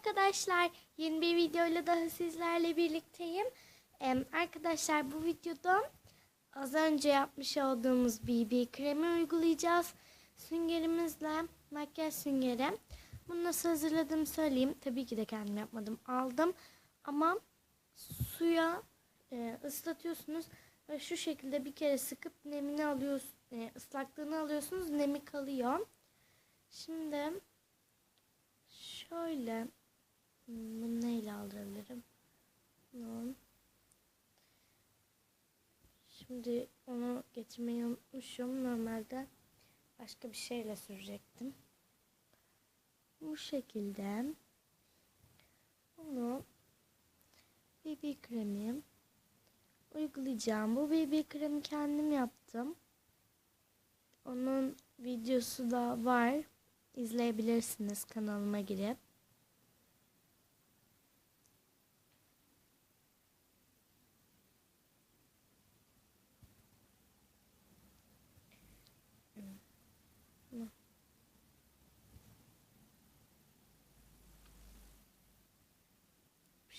arkadaşlar. Yeni bir videoyla daha sizlerle birlikteyim. Em, arkadaşlar bu videoda az önce yapmış olduğumuz BB kremi uygulayacağız. Süngerimizle makyaj süngeri. Bunu nasıl hazırladığımı söyleyeyim. Tabii ki de kendim yapmadım. Aldım ama suya e, ıslatıyorsunuz ve şu şekilde bir kere sıkıp nemini alıyorsunuz. E, ıslaklığını alıyorsunuz. Nemi kalıyor. Şimdi şöyle bunu neyle aldırabilirim? Bunu. Şimdi onu getirmeyi unutmuşum. Normalde başka bir şeyle sürecektim. Bu şekilde bunu BB kremi uygulayacağım. Bu BB kremi kendim yaptım. Onun videosu da var. İzleyebilirsiniz kanalıma girip. Bu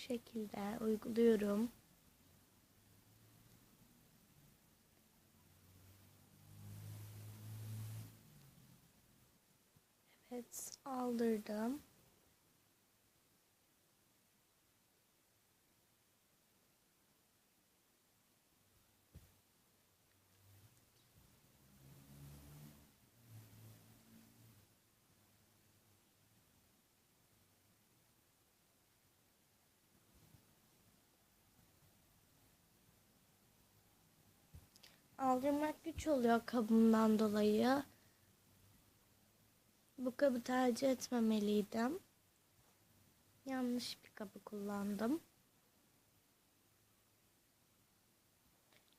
şekilde uyguluyorum. Evet, aldırdım. Aldırmak güç oluyor kabımdan dolayı. Bu kabı tercih etmemeliydim. Yanlış bir kabı kullandım.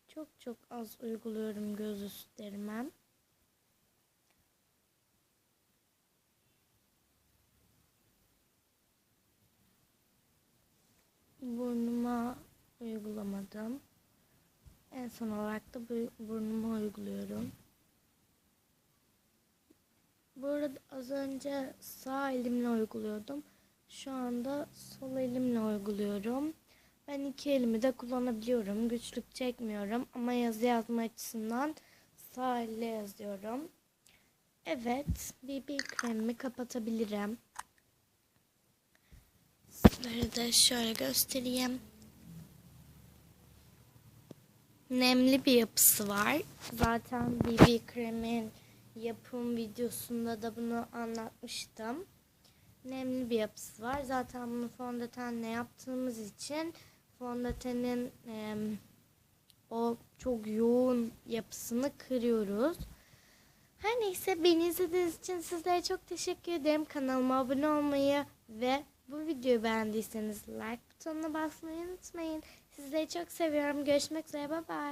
Çok çok az uyguluyorum göz üstlerime. Burnuma uygulamadım. En son olarak da bu burnuma uyguluyorum. Bu arada az önce sağ elimle uyguluyordum. Şu anda sol elimle uyguluyorum. Ben iki elimi de kullanabiliyorum. Güçlük çekmiyorum ama yazı yazma açısından sağ elle yazıyorum. Evet, BB kremimi kapatabilirim. Sizlere de şöyle göstereyim. Nemli bir yapısı var. Zaten BB kremin yapım videosunda da bunu anlatmıştım. Nemli bir yapısı var. Zaten bunu fondötenle yaptığımız için fondötenin e, o çok yoğun yapısını kırıyoruz. Her neyse beni izlediğiniz için sizlere çok teşekkür ederim. Kanalıma abone olmayı ve bu videoyu beğendiyseniz like butonuna basmayı unutmayın. Sizleri çok seviyorum. Görüşmek üzere. Bye bye.